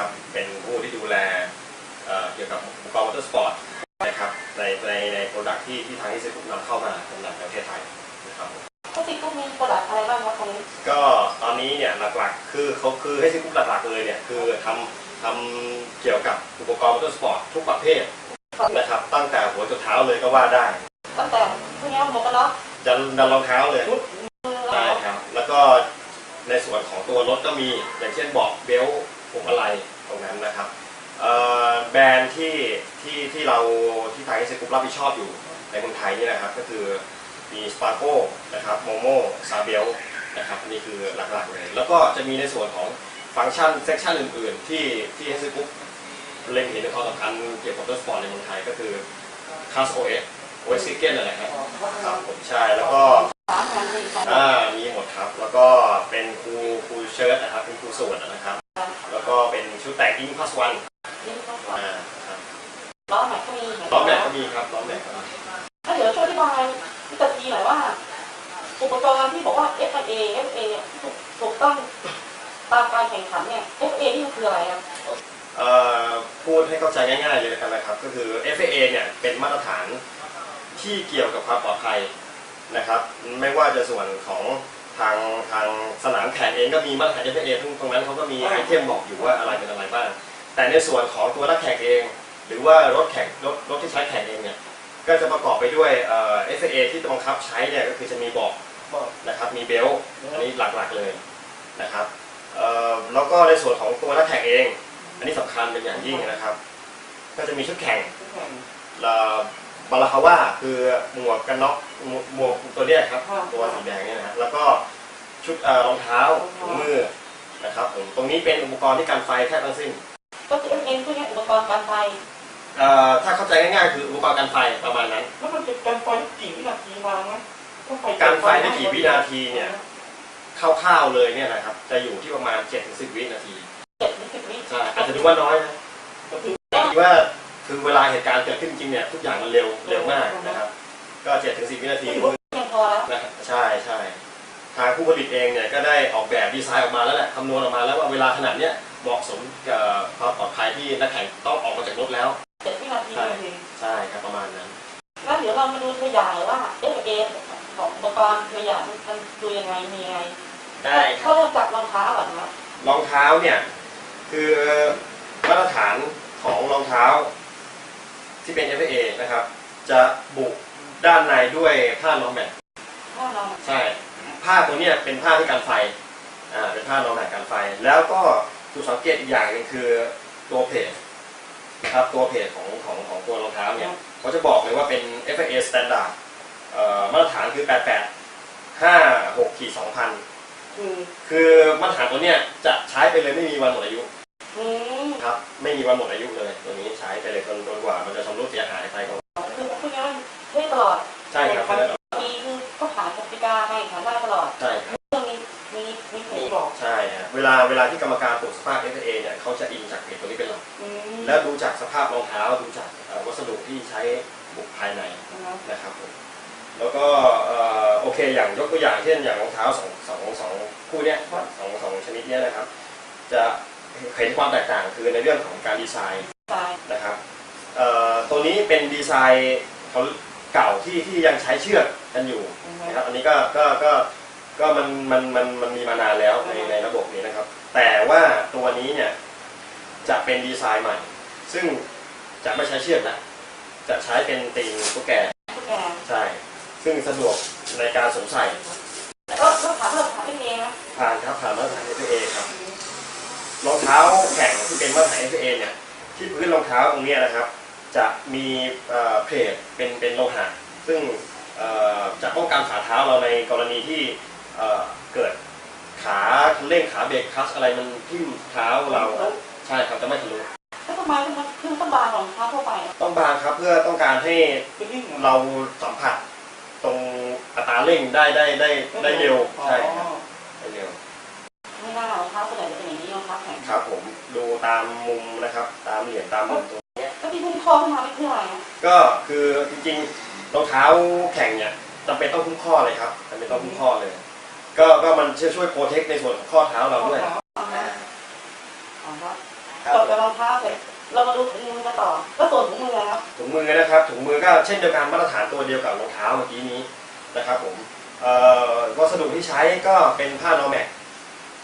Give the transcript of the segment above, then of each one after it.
ครับ เป็นผู้ที่ดูแลเกี่ยวกับอุปกรณ์มอเตอร์สปอร์ตนะครับในในในโปรดักที่ที่ทางที่เซ็นนำเข้ามาสำหรับประเทศไทยนะครับก็มีโปรดักอะไรบ้างครับตอนนี้ก็ตอนนี้เนี่ยหลักๆ คือเขาคือให้ซิกุหลักๆเลยเนี่ยคือทำทำเกี่ยวกับอุปกรณ์มอเตอร์สปอร์ตทุกประเภทนะครับตั้งแต่หัวจนเท้าเลยก็ว่าได้ตั้งแต่พวกนี้หมวกกันน็อกดันดันรองเท้าเลยได้ครับแล้วก็ในส่วนของตัวรถก็มีอย่างเช่นเบาะเบล พวงมาลัยตรงนั้นนะครับแบรนด์ที่ที่ที่เราที่ทางเอสกรุ๊ปรับผิดชอบอยู่ในเมืองไทยนี่นะครับก็คือมีสปาโก้นะครับโมโมซาเบลนะครับนี่คือหลักๆเลยแล้วก็จะมีในส่วนของฟังก์ชันเซกชันอื่นๆ ที่ที่เอสกรุ๊ปเล็งเห็นในความสำคัญเกี่ยวกับรถสปอร์ตในเมืองไทยก็คือคาสโอเอสโอเอสซิเกนอะไรครับครับผมใช่แล้วก็สามพันสี่สองอ่ามีหมดครับ แล้วก็เป็นครูครูเชิ้ตนะครับเป็นครูสวดนะครับ ชุดแต่งอิงพัสวันนี่ก็สองอ่าครับล้อแม็กก็มีล้อมแม็กก็มีครับล้อมแม็กก็มีถ้าเดี๋ยวช่วยอธิบายพี่ตะกี้หน่อยว่า อุปกรณ์ที่บอกว่า FIA FA ถูกถูกต้องตามการแข่งขันเนี่ย FA นี่มันคืออะไรครับเอ่อพูดให้เข้าใจง่ายๆเลยกันนะครับ ก็คือ FAA เนี่ยเป็นมาตรฐานที่เกี่ยวกับความปลอดภัยนะครับ ไม่ว่าจะส่วนของ ทางทางสนามแข่งเองก็มีมาตรฐาน FAA ตรงตรงนั้นเขาก็มีไอเทมบอกอยู่ว่าอะไรเป็นอะไรบ้าง แต่ในส่วนของตัวนักแข่งเอง หรือว่ารถแข่งรถรถที่ใช้แข่งเองเนี่ยก็จะประกอบไปด้วยเอ่อ FAA ที่บังคับใช้เนี่ยก็คือจะมีเบอกนะครับมีเบลต์อันนี้หลักๆเลยนะครับเอ่อแล้วก็ในส่วนของตัวนักแข่งเอง อันนี้สำคัญเป็นอย่างยิ่งนะครับ ก็จะมีชุดแข่งและ บาราคาว่าคือหมวกกันน็อกหมวกหมวกตัวเนี้ยครับตัวสีแดงเนี่ยนะฮะแล้วก็ชุดเอ่อรองเท้าถุงมือนะครับผมตรงนี้เป็นอุปกรณ์ที่กันไฟแทบทั้งสิ้นก็คือ FA พวกนี้อุปกรณ์การไฟเอ่อถ้าเข้าใจง่ายๆคืออุปกรณ์กันไฟประมาณนั้น แล้วมันจะการไฟกี่วินาทีนานไหมต้องการไฟได้กี่วินาทีเนี่ย คร่าวๆเลยเนี่ยนะครับจะอยู่ที่ประมาณ7-10วินาทีเจ็ดถึงสิบวิใช่อาจจะดูว่าน้อยนะแต่คิดว่า คือเวลาเหตุการณ์เกิดขึ้นจริงเนี่ยทุกอย่างมันเร็วเร็วมากนะครับ ก็7-10วินาทีถือว่าเพียงพอแล้วนะครับใช่ใช่ทางผู้ผลิตเองเนี่ยก็ได้ออกแบบดีไซน์ออกมาแล้วแหละคำนวณออกมาแล้วว่าเวลาขนาดเนี้ยเหมาะสมกับความปลอดภัยที่นักแข่งต้องออกมาจากรถแล้วเจ็ดวินาทีใช่เองใช่ครับประมาณนั้นแล้วเดี๋ยวเรามาดูตัวอย่างเลยว่า FA ของอุปกรณ์ตัวอย่างมันดูยังไงมียังไงได้ครัเขาบเริ่มจากรองเท้าก่อนนะครับรองเท้าเนี่ยคือมาตรฐานของรองเท้า ที่เป็น FA นะครับ จะบุด้านในด้วยผ้านอมแมทถ้าเราใช่ ผ้าตัวเนี้ยเป็นผ้าที่กันไฟ อ่า เป็นผ้านอมแมทกันไฟ แล้วก็จุดสังเกตอีกอย่างหนึงคือตัวเพจนะครับ ตัวเพจของของของตัวรองเท้าเนี่ยเขาจะบอกเลยว่าเป็น FA standard เอ่อมาตรฐานคือ 88 56ขีด2,000 คือคือมาตรฐานตัวเนี้ยจะใช้ไปเลยไม่มีวันหมดอายุ อืมครับ ไม่มีวันหมดอายุเลย ตัวนี้ใช้ไปเลยจนจนกว่ามันจะชำรุดเสียหายไปก็คือพวกนี้มันเท่ตลอดใช่ครับปีคือก็ผ่านกติกาให้ผ่านได้ตลอดใช่ครับเรื่องนี้มีมีผลบอกใช่ฮะเวลาเวลาที่กรรมการตรวจสภาพ FA เนี่ยเขาจะอิงจากเพจตัวนี้เป็นหลักอืมแล้วดูจากสภาพรองเท้าดูจากเอ่อวัสดุที่ใช้บุกภายใน นะครับนะครับผมแล้วก็เอ่อโอเคอย่างยกตัวอย่างเช่นอย่างรองเท้าสองสองสองคู่เนี้ยสองสองชนิดเนี้ยนะครับ จะ เห็นความแตกต่างคือในเรื่องของการดีไซน์ตายนะครับเอ่อตัวนี้เป็นดีไซน์เขาเก่าที่ที่ยังใช้เชือกกันอยู่นะครับอันนี้ก็ก็ก็ก็มันมันมันมันมีมานานแล้วในในระบบนี้นะครับ แต่ว่าตัวนี้เนี่ยจะเป็นดีไซน์ใหม่ ซึ่งจะไม่ใช้เชือกละจะใช้เป็นตีนตุ๊กแกพวกแกใช่ซึ่งสะดวกในการสวมใส่แล้วแล้วถามเรื่องถามเองนะผ่านครับผ่านมาตรฐาน FA ครับ รองเท้าแข่งที่เป็นมาตรฐาน FA เนี่ยที่พื้นรองเท้าตรงเนี้ยนะครับ จะมีเอ่อเพลทเป็นเป็นโลหะซึ่งเอ่อจะป้องกันขาเท้าเราในกรณีที่เอ่อเกิดขาคันเร่งขาเบรกคลัสอะไรมันทิ่มเท้าเราใช่ครับจะไม่ทะลุแล้วทำไมมันคือต้องบางของเท้าทั่วไปอะต้องบางครับเพื่อต้องการให้เราสัมผัสตรงอัตราเร่งได้ได้ได้ได้เร็วใช่ครับได้เร็วไม่น่ารองเท้าส่วนใหญ่ ครับผมดูตามมุมนะครับ ตามเหรียญตามมุมตรงแล้วที่พุ่งคอขึ้นมาไม่คืออะไรนะก็คือจริงๆรองเท้าแข่งเนี่ยจำเป็นต้องคุ้มข้อเลยครับจำเป็นต้องคุ้มข้อเลย ก็ก็มันช่วยช่วยโปรเทคในส่วนของข้อเท้าเราด้วยอ๋ออ่าอ๋อครับครับจบกับรองเท้าเสร็จเรามาดูถุงมือกันต่อ ก็ส่วนถุงมือนะครับถุงมือนะครับถุงมือก็เช่นเดียวกันมาตรฐานตัวเดียวกับรองเท้าเมื่อกี้นี้นะครับผมเอ่อวัสดุที่ใช้ก็เป็นผ้านอร์แม็ก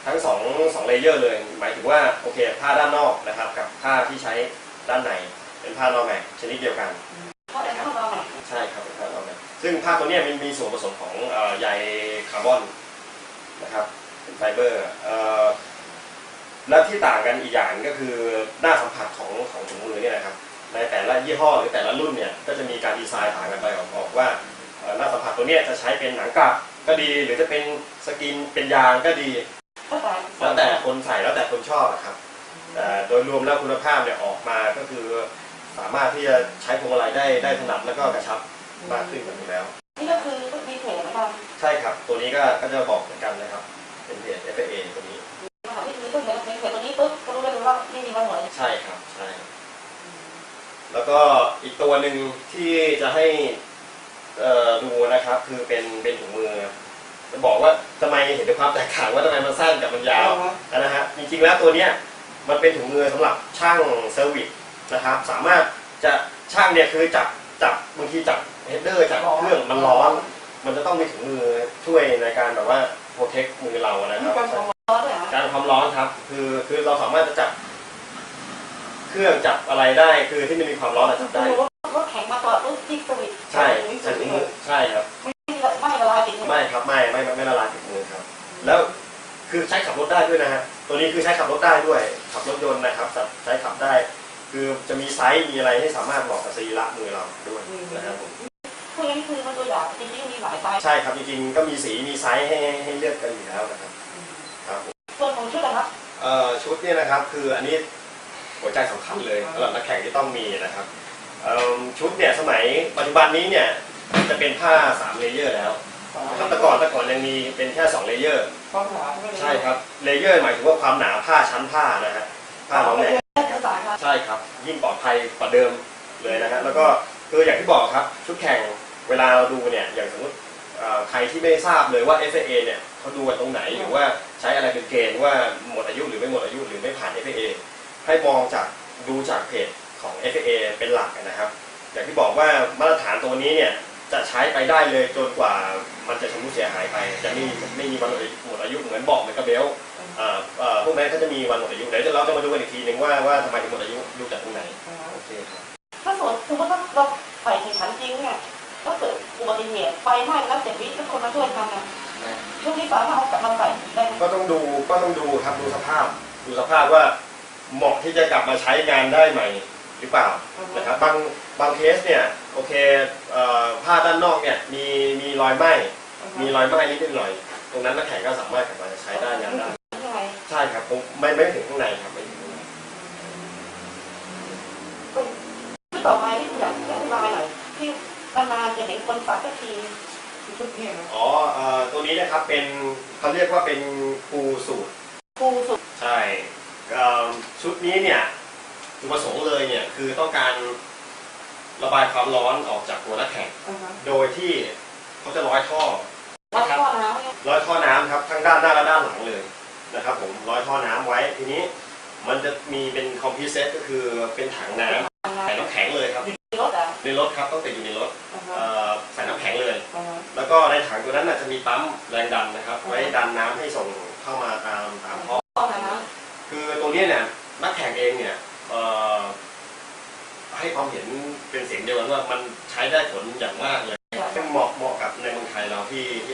ทั้งสองสองเลเยอร์เลย หมายถึงว่าโอเคผ้าด้านนอกนะครับกับผ้าที่ใช้ด้านในเป็นผ้านอร์แม็กชนิดเดียวกันเพราะเป็นข้าวเราเนี่ยใช่ครับเป็นผ้านอร์แม็กซึ่งผ้าตัวเนี้ยมันมีส่วนผสมของเอ่อใยคาร์บอนนะครับเป็นไฟเบอร์เอ่อและที่ต่างกันอีกอย่างก็คือหน้าสัมผัสของของถุงมือเนี่ยนะครับในแต่ละยี่ห้อหรือแต่ละรุ่นเนี่ยก็จะมีการดีไซน์ต่างกันไปออกบอกว่าเอ่อหน้าสัมผัสตัวเนี้ยจะใช้เป็นหนังกลับก็ดีหรือจะเป็นสกินเป็นยางก็ดีก็ แต่แล้วแต่คนใส่แล้วแต่คนชอบอะครับแต่โดยรวมแล้วคุณภาพเนี่ยออกมาก็คือ สามารถที่จะใช้พวงมาลัยได้ได้ถนัดแล้วก็กระชับมากขึ้นกว่านี้แล้ว นี่ก็คือดีเทลนะครับใช่ครับ ตัวนี้ก็ก็จะบอกเหมือนกันนะครับ เป็นเพจ FA ตัวนี้มหาวิทยาลัยก็เหมือนในเพจตัวนี้ปุ๊บก็รู้เลยว่านี่มีมาหมดใช่ครับใช่แล้วก็อีกตัวหนึ่งที่จะให้เอ่อดูนะครับคือเป็นเป็นถุงมือ จะบอกว่าทำไมเห็นถึงความแตกต่างว่าทำไมมันสั้นกับมันยาวนะฮะจริงๆแล้วตัวเนี้ยมันเป็นถุงมือสำหรับช่างเซอร์วิสนะครับสามารถจะช่างเนี่ยคือจับจับบางทีจับเฮดเดอร์จับเครื่องมันร้อน มันจะต้องมีถุงมือช่วยในการแบบว่าโปรเทคมือเรานะครับการของร้อนด้วยเหรอการความร้อนครับ คือคือเราสามารถจะจับ เครื่องจับอะไรได้คือที่มันมีความร้อนอะจับได้รถรถแข็งมาต่อรถจิ๊กสวิต ได้ด้วยนะฮะตัวนี้คือใช้ขับรถได้ด้วย ขับรถยนต์นะครับใช้ขับได้ คือจะมีไซส์มีอะไรให้สามารถเหมาะกับสรีระมือเราด้วยนะครับผมพวกนี้คือมันตัวอย่างจริงๆมีหลายไซส์ใช่ครับจริงๆก็มีสีมีไซส์ให้ให้เลือกกันอยู่แล้วนะครับครับผมส่วนของชุดนะครับเอ่อชุดเนี่ยนะครับ คืออันนี้หัวใจสำคัญเลยสำหรับนักแข่งที่ต้องมีนะครับเอิ่มชุดเนี่ยสมัยปัจจุบันนี้เนี่ยจะเป็นผ้าสามเลเยอร์แล้วครับแต่ก่อนแต่ก่อนยังมีเป็นแค่สองเลเยอร์ ความหนาใช่ครับเลเยอร์หมายถึงว่าความหนาผ้าชั้นผ้านะฮะผ้าผ้าน้องแหลแม่ภาษาครับใช่ครับ ยิ่งปลอดภัยกว่าเดิมเลยนะฮะแล้วก็คืออย่างที่บอกครับชุดแข่งเวลาเราดูเนี่ยอย่างสมมติเอ่อใครที่ไม่ทราบเลยว่า FA เนี่ยเขาดูกันตรงไหนหรือว่าใช้อะไรเป็นเกณฑ์ว่าหมดอายุหรือไม่หมดอายุหรือไม่ผ่าน FA ให้มองจากดูจากเพจของ FA เป็นหลักนะครับ อย่างที่บอกว่ามาตรฐานตัวนี้เนี่ย จะใช้ไปได้เลยจนกว่ามันจะชำรุดเสียหายไป จะไม่ไม่มีวันหมดอายุเหมือนบอกเหมือนกับเบลต์เอ่อเอ่อพวกนั้นเขาจะมีวันหมดอายุเดี๋ยวเราจะมาดูกันอีกทีหนึ่งว่าว่าทำไมถึงหมดอายุดูจากตรงไหนโอเคครับถ้าสมมติสมมติว่าเราใส่แข่งขันจริงเนี่ยถ้าเกิดอุบัติเหตุไฟไหม้แล้วเจ็บวิทุกคนมาช่วยทำนะช่วงนี้สามารถเอากลับมาใส่ได้ไหมก็ต้องดูก็ต้องดูครับดูสภาพ ดูสภาพว่าเหมาะที่จะกลับมาใช้งานได้ไหม หรือเปล่านะครับบางบางเคสเนี่ยโอเคเอ่อผ้าด้านนอกเนี่ยมีมีรอยไหม้มีรอยไหม้นิดหน่อย ตรงนั้นนักแข่งก็สามารถกลับมาใช้ได้งานได้ยังไงใช่ครับผมไม่ไม่ถึงข้างในครับไม่ถึงข้างในชุดต่อไปที่อยากอธิบายหน่อยที่นานๆจะเห็นคนสักสักทีชุดนี้นะอ๋อเอ่อตัวนี้นะครับเป็นเขาเรียกว่าเป็นฟูสูตรครูสุดใช่เอ่อชุดนี้เนี่ย จุดประสงค์เลยเนี่ยคือต้องการระบายความร้อนออกจากตัวนักแข่งโดยที่เขาจะร้อยท่อ วัดข้อน้ร้อยท่อน้ำครับทั้งด้านหน้าและด้านหลังเลยนะครับผมร้อยท่อน้ำไว้ทีนี้ มันจะมีเป็นคอมพิวเซตก็คือเป็นถังน้ำำใส่น้ำแข็งเลยครับรถอะในรถครับต้องติดอยู่ในรถเอ่อใส่น้ำแข็งเลย อ่าแล้วก็ในถังตัวนั้นน่ะจะมีปั๊มแรงดันนะครับ ไว้ดันน้ำให้ส่ง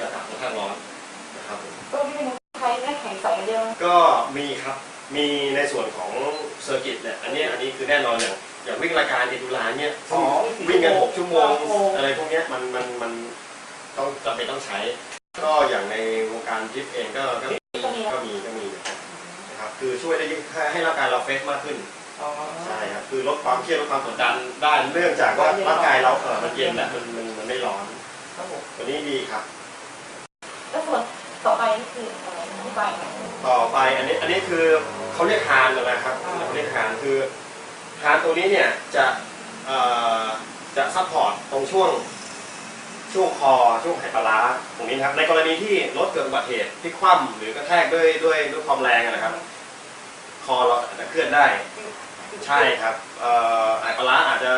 อากาศค่อนข้างร้อนนะครับผมก็ที่เป็นไทยแม่แข่งใส่กันเดียวก็มีครับมีในส่วนของเซอร์กิตเนี่ยอันนี้อันนี้คือแน่นอนอย่างอย่างวิ่งรายการเอดูลาเนี่ยซึ่งวิ่งกันหกชั่วโมงอะไรพวกเนี้ยมันมันมันต้องจำเป็นต้องใช้ ก็อย่างในวงการดริฟต์เองก็ก็ก็มีก็มีก็มีนะครับคือช่วยได้ยิ่งให้ร่างกายเราเฟรชมากขึ้นใช่ครับคือลดความเครียดลดความกดดันได้เนื่องจากว่าร่างกายเราเออมันเย็นแหละมันมันมันไม่ร้อนครับผมตัวนี้ดีครับ แล้วส่วนต่อไปนี่คืออะไรอธิบายหน่อย ต่อไปอันนี้อันนี้คือเขาเรียกฮานนะครับเขาเรียกฮานคือฮานตัวนี้เนี่ยจะเอ่อจะซัพพอร์ตตรงช่วงช่วงคอช่วงไหปลาร้าตรงนี้นะครับในกรณีที่รถเกิดอุบัติเหตุที่คว่ำหรือกระแทกด้วยด้วยด้วยความแรงอะนะครับ คอเราอาจจะเคลื่อนได้ ใช่ครับเอ่อไหปลาร้าอาจจะ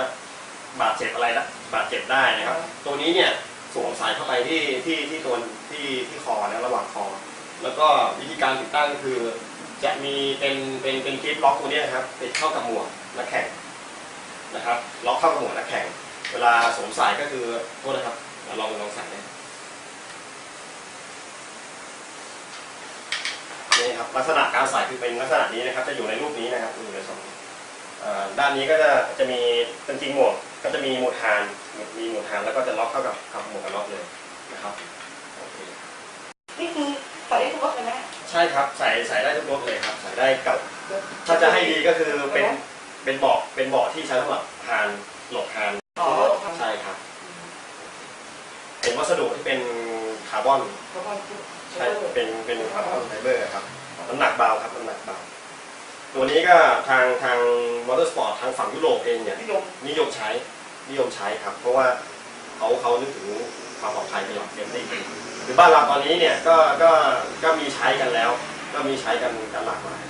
บาดเจ็บอะไรนะบาดเจ็บได้นะครับ ตัวนี้เนี่ยสวมสายเข้าไปที่ที่ที่ตัวที่ที่คอนะระหว่างคอ แล้วก็วิธีการติดตั้งก็คือ จะมีเป็นเป็นเป็นคลิปล็อกตัวนี้นะครับติดเข้ากับหมวกนักแข่งนะครับล็อกเข้ากับหมวกนักแข่ง เวลาสวมใส่ก็คือโทษนะครับลองลองใส่นะนี่ครับลักษณะการใส่คือเป็นลักษณะนี้นะครับ จะอยู่ในรูปนี้นะครับอยู่ในสองด้านนี้ก็จะจะมีจริงๆหมวกก็จะมีหมวดฮานมีหมวดฮานแล้วก็จะล็อกเข้ากับ ครับใส่ใส่ได้ทุกรถเลยครับใส่ได้กับ ถ้าจะให้ดีก็คือเป็นเป็นเบาะเป็นเบาะที่ใช้สำหรับฮานหลบฮานอ๋อใช่ครับ เป็นวัสดุที่เป็นคาร์บอนแล้วก็ใช่เป็นเป็นคาร์บอนไฟเบอร์ครับน้ำหนักเบาครับน้ำหนักเบาตัวนี้ก็ทางทางมอเตอร์สปอร์ตทางฝั่งยุโรปเองเนี่ยนิยมนิยมใช้นิยมใช้ครับ เพราะว่าเขาเขานึกถึงความปลอดภัยเป็นหลักเซฟตี้ห รือบ้านเราตอนนี้เนี่ยก็ก็ก็มีใช้กันแล้ว ก็มีใช้กันกันหลากหลาย